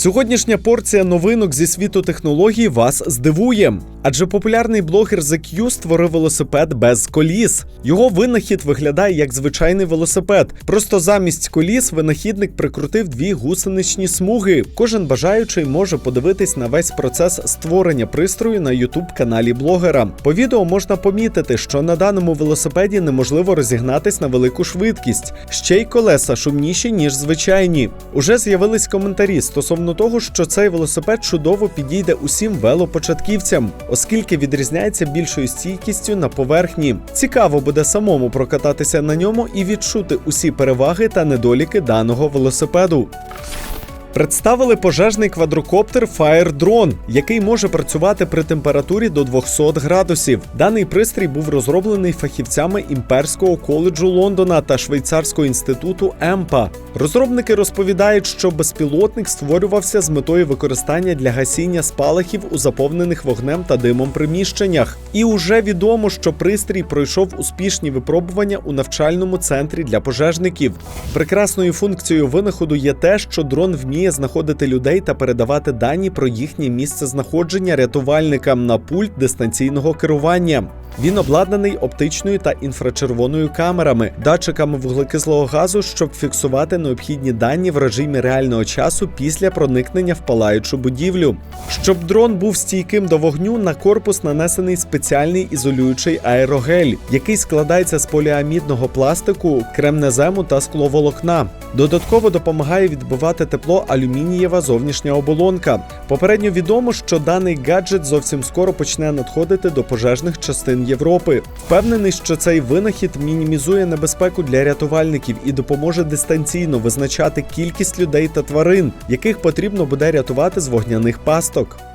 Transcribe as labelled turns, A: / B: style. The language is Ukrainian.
A: Сьогоднішня порція новинок зі світу технологій вас здивує. Адже популярний блогер The Q створив велосипед без коліс. Його винахід виглядає як звичайний велосипед. Просто замість коліс винахідник прикрутив дві гусеничні смуги. Кожен бажаючий може подивитись на весь процес створення пристрою на youtube каналі блогера. По відео можна помітити, що на даному велосипеді неможливо розігнатись на велику швидкість. Ще й колеса шумніші ніж звичайні. Уже з'явились коментарі стосовно того, що цей велосипед чудово підійде усім велопочатківцям, оскільки відрізняється більшою стійкістю на поверхні. Цікаво буде самому прокататися на ньому і відчути усі переваги та недоліки даного велосипеду. Представили пожежний квадрокоптер Fire Drone, який може працювати при температурі до 200 градусів. Даний пристрій був розроблений фахівцями імперського коледжу Лондона та швейцарського інституту ЕМПА. Розробники розповідають, що безпілотник створювався з метою використання для гасіння спалахів у заповнених вогнем та димом приміщеннях. І уже відомо, що пристрій пройшов успішні випробування у навчальному центрі для пожежників. Прекрасною функцією винаходу є те, що дрон вміє знаходити людей та передавати дані про їхнє місце знаходження рятувальникам на пульт дистанційного керування. Він обладнаний оптичною та інфрачервоною камерами, датчиками вуглекислого газу, щоб фіксувати необхідні дані в режимі реального часу після проникнення в палаючу будівлю. Щоб дрон був стійким до вогню, на корпус нанесений спеціальний ізолюючий аерогель, який складається з поліамідного пластику, кремнезему та скловолокна. Додатково допомагає відбивати тепло алюмінієва зовнішня оболонка. Попередньо відомо, що даний гаджет зовсім скоро почне надходити до пожежних частин Європи. Впевнений, що цей винахід мінімізує небезпеку для рятувальників і допоможе дистанційно визначати кількість людей та тварин, яких потрібно буде рятувати з вогняних пасток.